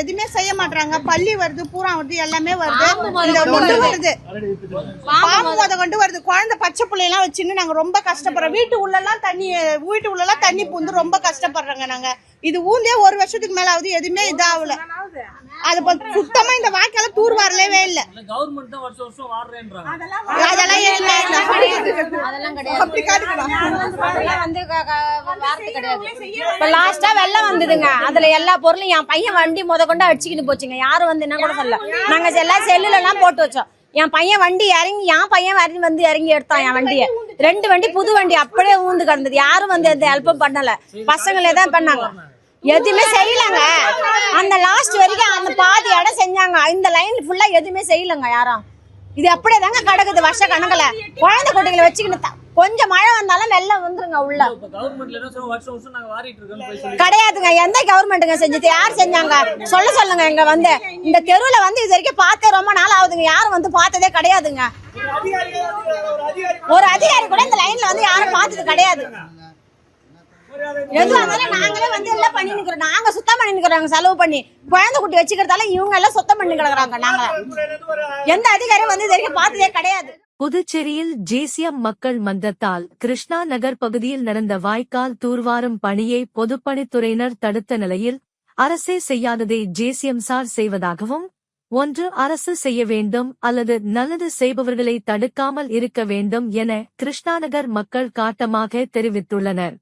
எதுவுமே செய்ய மாட்டாங்க பள்ளி வருது பூரா வருது எல்லாமே வருது. இந்த கொண்டு வருது. பாம்பு முத கொண்டு வருது. குழந்தை பச்சை பிள்ளையெல்லாம் வச்சுன்னு நாங்க ரொம்ப கஷ்டப்படுறோம். வீட்டு உள்ளெல்லாம் தண்ணி வீட்டு உள்ளெல்லாம் தண்ணி பூந்து ரொம்ப கஷ்டப்படுறோங்க நாங்க. இது ஊந்தே ஒரு வருஷத்துக்கு மேல ஆகுது. எதுவுமே இதாகல. அது சுத்தமா இந்த வாய்க்கால தூர் வரலவே இல்ல. கவர்மெண்ட் தான் வருஷம் வருஷம் வாடுறேன்றாங்க. அதெல்லாம் அதெல்லாம் கிடையாது. வந்து வார்த்தை இப்ப லாஸ்டா வெள்ளம் வந்ததுங்க. அதுல எல்லா பொருளும் என் பையன் வண்டி முத கொண்டு அடிச்சுக்கிட்டு போச்சுங்க. யாரும் வந்து என்ன கூட சொல்லல. நாங்க எல்லாம் செல்லுல எல்லாம் போட்டு வச்சோம். என் பையன் வண்டி இறங்கி என் பையன் இறங்கி வந்து இறங்கி எடுத்தான் என் வண்டியை. ரெண்டு வண்டி புது வண்டி அப்படியே ஊந்து கிடந்தது. யாரும் வந்து எந்த ஹெல்ப்பும் பண்ணல. பசங்களே தான் பண்ணாங்க. எதுவுமே செய்யலங்க. அந்த லாஸ்ட் வரைக்கும் அந்த பாதி இடம் செஞ்சாங்க. இந்த லைன் ஃபுல்லா எதுவுமே செய்யலங்க யாரும். இது அப்படியே தாங்க கிடக்குது. வருஷ கணக்குல. குழந்தை குட்டிகளை வச்சுக்கிட்டு கொஞ்சம் மழை வந்தாலும் வெள்ளம் வந்துருங்க உள்ள. கிடையாதுங்க. எந்த கவர்மெண்ட்டுங்க செஞ்சது? யார் செஞ்சாங்க? சொல்ல சொல்லுங்க இங்க வந்து. இந்த தெருவுல வந்து இது வரைக்கும் பார்த்தே ரொம்ப நாள் ஆகுதுங்க. யாரும் வந்து பார்த்ததே கிடையாதுங்க. ஒரு அதிகாரி கூட இந்த லைன்ல வந்து யாரும் பார்த்தது கிடையாது. எதுவா இருந்தாலும் நாங்களே வந்து எல்லாம் பண்ணி நிக்கிறோம். நாங்க சுத்தம் பண்ணி செலவு பண்ணி. குழந்தை குட்டி வச்சுக்கிறதால இவங்க எல்லாம் சுத்தம் பண்ணி கிடக்குறாங்க நாங்க எந்த அதிகாரியும் வந்து இது வரைக்கும் பார்த்ததே கிடையாது. புதுச்சேரியில் ஜேசியம் மக்கள் மன்றத்தால் கிருஷ்ணா நகர் பகுதியில் நடந்த வாய்க்கால் தூர்வாரும் பணியை பொதுப்பணித்துறையினர் தடுத்த நிலையில் அரசே செய்யாததை ஜேசியம் சார் செய்வதாகவும் ஒன்று அரசு செய்ய வேண்டும் அல்லது நல்லது செய்பவர்களை தடுக்காமல் இருக்க வேண்டும் என கிருஷ்ணாநகர் மக்கள் காட்டமாக தெரிவித்துள்ளனர்.